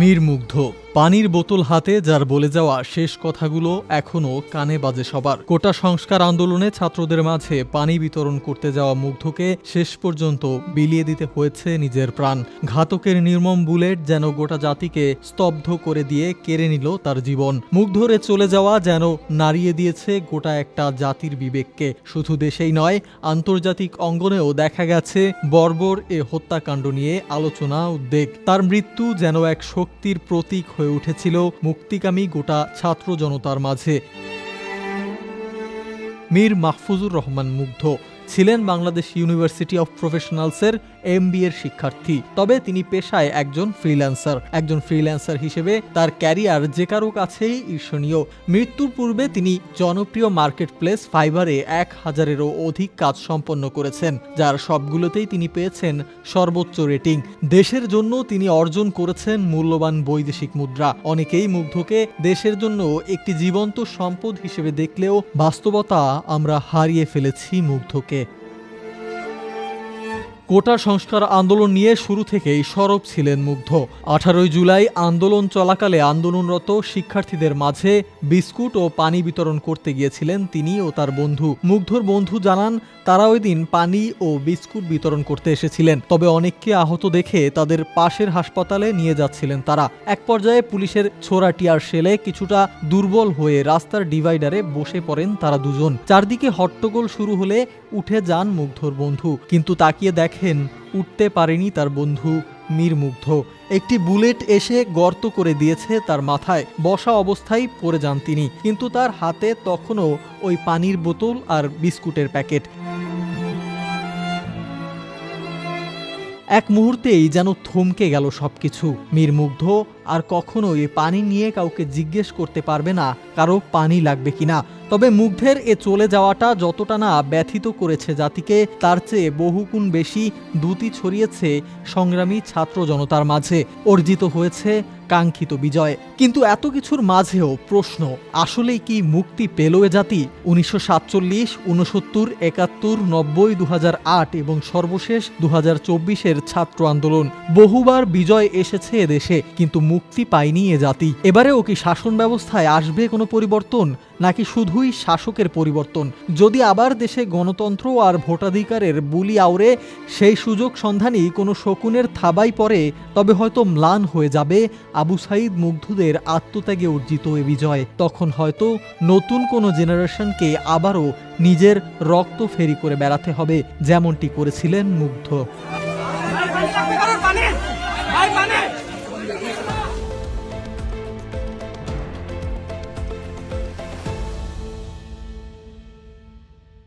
মীর মুগ্ধ। পানির বোতল হাতে, যার বলে যাওয়া শেষ কথাগুলো এখনও কানে বাজে সবার। কোটা সংস্কার আন্দোলনে ছাত্রদের মাঝে পানি বিতরণ করতে যাওয়া মুগ্ধকে শেষ পর্যন্ত বিলিয়ে দিতে হয়েছে নিজের প্রাণ। ঘাতকের নির্মম বুলেট যেন গোটা জাতিকে স্তব্ধ করে দিয়ে কেড়ে নিল তার জীবন। মুগ্ধরে চলে যাওয়া যেন নাড়িয়ে দিয়েছে গোটা একটা জাতির বিবেককে। শুধু দেশেই নয়, আন্তর্জাতিক অঙ্গনেও দেখা গেছে বর্বর এ হত্যাকাণ্ড নিয়ে আলোচনা, উদ্বেগ। তার মৃত্যু যেন এক শক্তির প্রতীক হয়ে উঠেছিল মুক্তিকামী গোটা ছাত্র জনতার মাঝে। মীর মাহফুজুর রহমান মুগ্ধ। ছিলেন বাংলাদেশ ইউনিভার্সিটি অফ প্রফেশনালসের এম এর শিক্ষার্থী। তবে তিনি পেশায় একজন ফ্রিল্যান্সার একজন ফ্রিল্যান্সার হিসেবে তার ক্যারিয়ার যে কারও কাছেই ঈর্ষণীয়। মৃত্যুর পূর্বে তিনি জনপ্রিয় মার্কেট প্লেস ফাইবারে এক হাজারেরও অধিক কাজ সম্পন্ন করেছেন, যার সবগুলোতেই তিনি পেয়েছেন সর্বোচ্চ রেটিং দেশের জন্য তিনি অর্জন করেছেন মূল্যবান বৈদেশিক মুদ্রা। অনেকেই মুগ্ধকে দেশের জন্য একটি জীবন্ত সম্পদ হিসেবে দেখলেও বাস্তবতা আমরা হারিয়ে ফেলেছি মুগ্ধকে। কোটা সংস্কার আন্দোলন নিয়ে শুরু থেকেই সরব ছিলেন মুগ্ধ। আঠারোই জুলাই আন্দোলন চলাকালে আন্দোলনরত শিক্ষার্থীদের মাঝে বিস্কুট ও পানি বিতরণ করতে গিয়েছিলেন তিনি ও তার বন্ধু। মুগ্ধর বন্ধু জানান, তারা ওই দিন পানি ও বিস্কুট বিতরণ করতে এসেছিলেন। তবে অনেককে আহত দেখে তাদের পাশের হাসপাতালে নিয়ে যাচ্ছিলেন তারা। এক পর্যায়ে পুলিশের ছোড়া টিয়ার শেলে কিছুটা দুর্বল হয়ে রাস্তার ডিভাইডারে বসে পড়েন তারা দুজন। চারদিকে হট্টগোল শুরু হলে উঠে যান মুগ্ধর বন্ধু। কিন্তু তাকিয়ে দেখেন উঠতে পারেনি তার বন্ধু মীর মুগ্ধ একটি বুলেট এসে গর্ত করে দিয়েছে তার মাথায়। বসা অবস্থায় পড়ে যান তিনি, কিন্তু তার হাতে তখনও ওই পানির বোতল আর বিস্কুটের প্যাকেট। এক মুহূর্তেই যেন থমকে গেল সবকিছু। মীর মুগ্ধ আর কখনো এই পানি নিয়ে কাউকে জিজ্ঞেস করতে পারবে না কারও পানি লাগবে কিনা। তবে মুগ্ধের এ চলে যাওয়াটা যতটা না ব্যথিত করেছে জাতিকে, তার চেয়ে বহুগুণ বেশি দ্যুতি ছড়িয়েছে সংগ্রামী ছাত্র জনতার মাঝে, অর্জিত হয়েছে কাঙ্ক্ষিত বিজয়। কিন্তু এত কিছুর মাঝেও প্রশ্ন, আসলেই কি মুক্তি পেল এ জাতি? উনিশশো সাতচল্লিশ উনসত্তর একাত্তর, নব্বই দু এবং সর্বশেষ দু চব্বিশের ছাত্র আন্দোলন। বহুবার বিজয় এসেছে এদেশে কিন্তু মুক্তি পায়নি এ জাতি। এবারেও কি শাসন ব্যবস্থায় আসবে কোনো পরিবর্তন, নাকি শুধুই শাসকের পরিবর্তন? যদি আবার দেশে গণতন্ত্র আর ভোটাধিকারের বুলি আউরে সেই সুযোগ সন্ধানী কোনো শকুনের থাবাই পড়ে, তবে হয়তো ম্লান হয়ে যাবে আবু সাইদ মুগ্ধদের আত্মত্যাগে অর্জিত এ বিজয়। তখন হয়তো নতুন কোনো জেনারেশনকে আবারও নিজের রক্ত ফেরি করে বেড়াতে হবে, যেমনটি করেছিলেন মুগ্ধ।